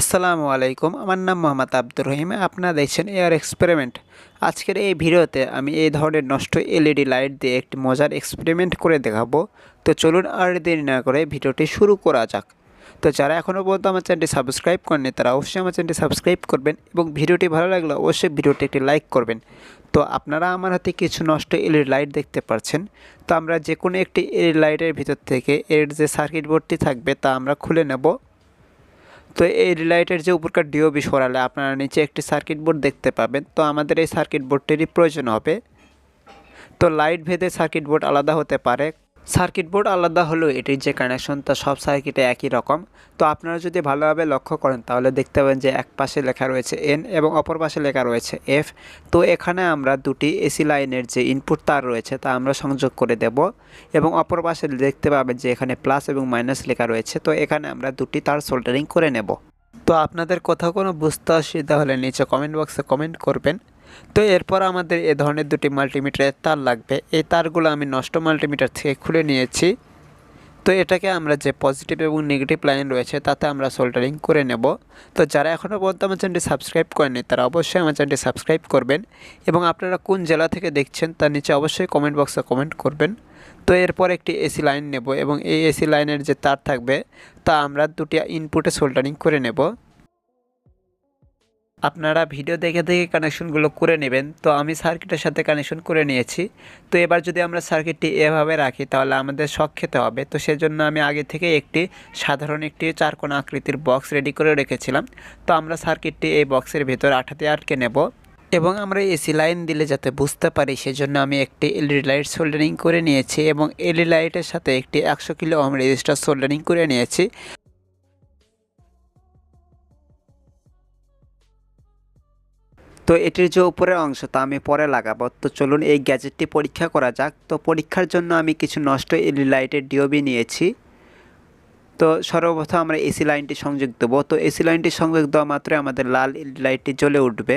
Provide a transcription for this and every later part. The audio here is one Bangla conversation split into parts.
আসসালামু আলাইকুম, আমার নাম মোহাম্মদ আব্দুর রহিম। আপনারা দেখছেন এয়ার এক্সপেরিমেন্ট। আজকের এই ভিডিওতে আমি এই ধরনের নষ্ট এলইডি লাইট দিয়ে একটি মজার এক্সপেরিমেন্ট করে দেখাবো। তো চলুন আর দেরি না করে ভিডিওটি শুরু করা যাক। তো যারা এখনও পর্যন্ত আমার চ্যানেলটি সাবস্ক্রাইব করেনি তারা অবশ্যই আমার চ্যানেলটি সাবস্ক্রাইব করবেন এবং ভিডিওটি ভালো লাগলে অবশ্যই ভিডিওটি একটি লাইক করবেন। তো আপনারা আমার হাতে কিছু নষ্ট এলইডি লাইট দেখতে পাচ্ছেন। তো আমরা যে কোনো একটি এলইডি লাইটের ভিতর থেকে এর যে সার্কিট বোর্ডটি থাকবে তা আমরা খুলে নেব। তো এই রিলাইটের যে উপরকার ডিওবি সরালে আপনারা নিচে একটি সার্কিট বোর্ড দেখতে পাবেন। তো আমাদের এই সার্কিট বোর্ডটিরই প্রয়োজন হবে। তো লাইট ভেদে সার্কিট বোর্ড আলাদা হতে পারে। সার্কিট বোর্ড আলাদা হলেও এটির যে কানেকশন তা সব সার্কিটে একই রকম। তো আপনারা যদি ভালোভাবে লক্ষ্য করেন, তাহলে দেখতে পাবেন যে এক পাশে লেখা রয়েছে এন এবং অপর পাশে লেখা রয়েছে এফ তো এখানে আমরা দুটি এসি লাইনের যে ইনপুট তার রয়েছে, তা আমরা সংযোগ করে দেব। এবং অপর পাশে দেখতে পাবেন যে এখানে প্লাস এবং মাইনাস লেখা রয়েছে, তো এখানে আমরা দুটি তার সোল্ডারিং করে নেব। তো আপনাদের কোথাও কোনো বুঝতে অসুবিধা হলে নিচে কমেন্ট বক্সে কমেন্ট করবেন। তো এরপর আমাদের এ ধরনের দুটি মাল্টিমিটারের তার লাগবে। এই তারগুলো আমি নষ্ট মাল্টিমিটার থেকে খুলে নিয়েছি। তো এটাকে আমরা যে পজিটিভ এবং নেগেটিভ লাইন রয়েছে, তাতে আমরা সোল্ডারিং করে নেব। তো যারা এখনও পর্যন্ত আমার চ্যানেলটি সাবস্ক্রাইব করেনি তারা অবশ্যই আমার চ্যানেলটি সাবস্ক্রাইব করবেন এবং আপনারা কোন জেলা থেকে দেখছেন, তার নিচে অবশ্যই কমেন্ট বক্সে কমেন্ট করবেন। তো এরপর একটি এসি লাইন নেব এবং এই এসি লাইনের যে তার থাকবে, তা আমরা দুটি ইনপুটে সোল্ডারিং করে নেব। আপনারা ভিডিও দেখে দেখে কানেকশনগুলো করে নেবেন। তো আমি সার্কিটের সাথে কানেকশন করে নিয়েছি। তো এবার যদি আমরা সার্কিটটি এভাবে রাখি, তাহলে আমাদের শখ খেতে হবে। তো সেজন্য আমি আগে থেকে একটি সাধারণ একটি চারকোনা আকৃতির বক্স রেডি করে রেখেছিলাম। তো আমরা সার্কিটটি এই বক্সের ভেতর আঠাতে আটকে নেব। এবং আমরা এসি লাইন দিলে যাতে বুঝতে পারি, সেজন্য আমি একটি এলইডি লাইট সোল্ডারিং করে নিয়েছি। এবং এলইডি লাইটের সাথে একটি একশো কিলো ওম রেজিস্টার সোল্ডারিং করে নিয়েছি। তো এটির যে উপরের অংশ, তা আমি পরে লাগাবো। তো চলুন এই গ্যাজেটটি পরীক্ষা করা যাক। তো পরীক্ষার জন্য আমি কিছু নষ্ট এলই লাইটের ডিওবি নিয়েছি। তো সর্বপ্রথম আমরা এসি লাইনটি সংযোগ দেবো। তো এসি লাইনটি সংযোগ দেওয়া মাত্রই আমাদের লাল এলই লাইটটি জ্বলে উঠবে।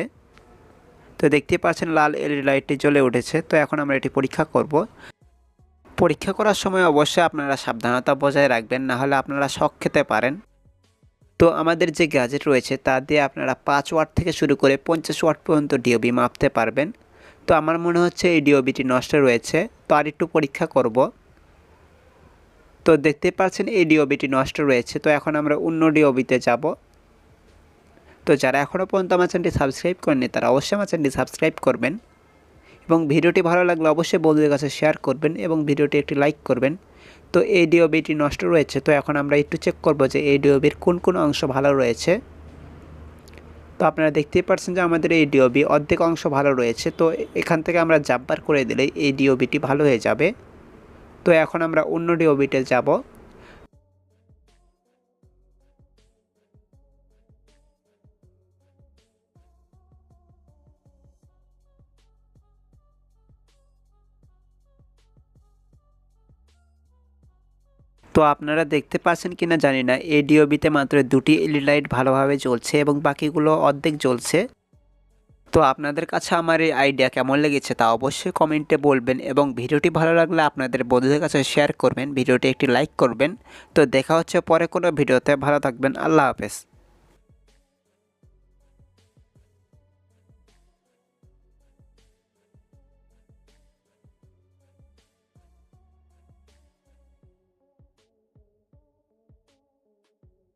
তো দেখতে পাচ্ছেন লাল এলই লাইটটি জ্বলে উঠেছে। তো এখন আমরা এটি পরীক্ষা করব। পরীক্ষা করার সময় অবশ্যই আপনারা সাবধানতা বজায় রাখবেন, না হলে আপনারা শখ খেতে পারেন। তো আমাদের যে গ্যাজেট রয়েছে, তা দিয়ে আপনারা পাঁচ ওয়াট থেকে শুরু করে পঞ্চাশ ওয়াট পর্যন্ত ডিওবি মাপতে পারবেন। তো আমার মনে হচ্ছে এই ডিওবিটি নষ্ট রয়েছে, তো আর একটু পরীক্ষা করব। তো দেখতে পাচ্ছেন এই ডিওবিটি নষ্ট রয়েছে, তো এখন আমরা অন্য ডিওবিতে যাব। তো যারা এখনও পর্যন্ত আমার চ্যানেলটি সাবস্ক্রাইব করেনি তারা অবশ্যই আমার চ্যানেলটি সাবস্ক্রাইব করবেন। এবং ভিডিওটি ভালো লাগলে অবশ্যই বন্ধুদের কাছে শেয়ার করবেন এবং ভিডিওটি একটি লাইক করবেন। তো এই ডিওবিটি নষ্ট রয়েছে, তো এখন আমরা একটু চেক করব যে এই ডিওবির কোন কোন অংশ ভালো রয়েছে। তো আপনারা দেখতেই পাচ্ছেন যে আমাদের এই ডিওবি অর্ধেক অংশ ভালো রয়েছে, তো এখান থেকে আমরা জাব্বার করে দিলে এই ডিওবিটি ভালো হয়ে যাবে। তো এখন আমরা অন্য ডিওবিতে যাব। তো আপনারা দেখতে পাচ্ছেন কিনা জানি না এই ডিওবিতে মাত্র দুটি এলই লাইট ভালোভাবে জ্বলছে এবং বাকিগুলো অর্ধেক জ্বলছে। তো আপনাদের কাছে আমার এই আইডিয়া কেমন লেগেছে তা অবশ্যই কমেন্টে বলবেন এবং ভিডিওটি ভালো লাগলে আপনাদের বন্ধুদের কাছে শেয়ার করবেন, ভিডিওটি একটি লাইক করবেন। তো দেখা হচ্ছে পরে কোনো ভিডিওতে, ভালো থাকবেন, আল্লাহ হাফেজ।